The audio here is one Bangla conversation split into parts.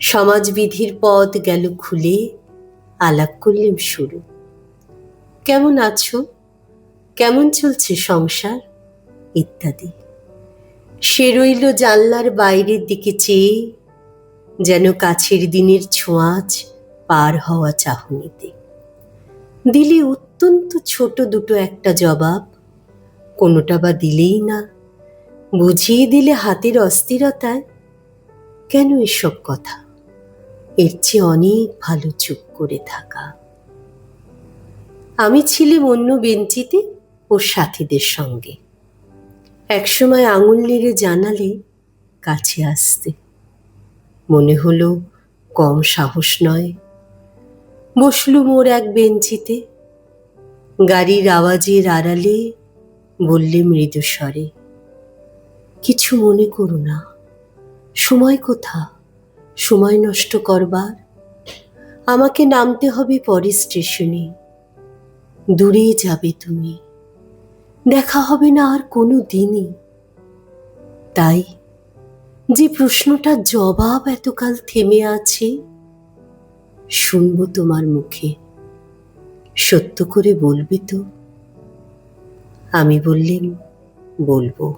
সমাজবিধির পথ গেল খুলে আলাপ করলেন শুরু। কেমন আছো? কেমন চলছে সংসার? ইত্যাদি। সে রইল জানলার বাইরের দিকে চেয়ে, যেন কাছের দিনের ছোঁয়াচ পার হওয়া চাহনিতে। দিলে অত্যন্ত ছোট দুটো একটা জবাব, কোনোটা বা দিলেই না। বুঝিয়ে দিলে হাতের অস্থিরতায়। কেন এসব কথা? এর চেয়ে অনেক ভালো চুপ করে থাকা। আমি ছিলাম অন্য বেঞ্চিতে ওর সাথীদের সঙ্গে। একসময় আঙুল নেড়ে জানালে কাছে আসতে। মনে হলো কম সাহস নয়। বসলুম ওর এক বেঞ্চিতে। গাড়ির আওয়াজের আড়ালে বললে মৃদু স্বরে, কিছু মনে করো না। সময় কোথা? সময় নষ্ট করবার। আমাকে নামতে হবে পরের স্টেশনে। দূরে যাবে তুমি। দেখা হবে না আর কোনো দিনই। তাই যে প্রশ্নটার জবাব এতকাল থেমে আছে, শুনব তোমার মুখে। সত্য করে বলবে তো। আমি বললেন, বলব।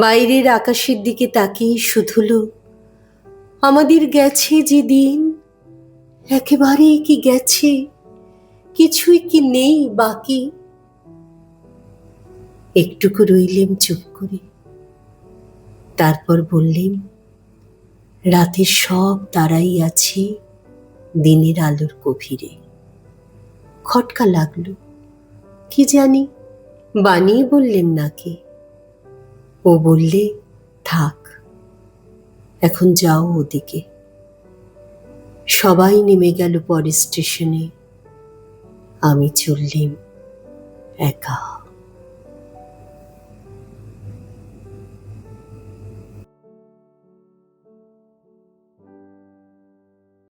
বাইরের আকাশের দিকে তাকিয়ে শুধুলো আমাদের গেছে যে দিন। একেবারেই কি গেছে? কিছুই কি নেই বাকি? একটুকু রইলেম চুপ করে। তারপর বললেন, রাতে সব তারাই আছে দিনের আলোর গভীরে। খটকা লাগল, কি জানি? বানিয়ে বললেন নাকি? ও বললে, থাক। এখন যাও ওদিকে। সবাই নেমে গেল পরের স্টেশনে। আমি চললিম একা।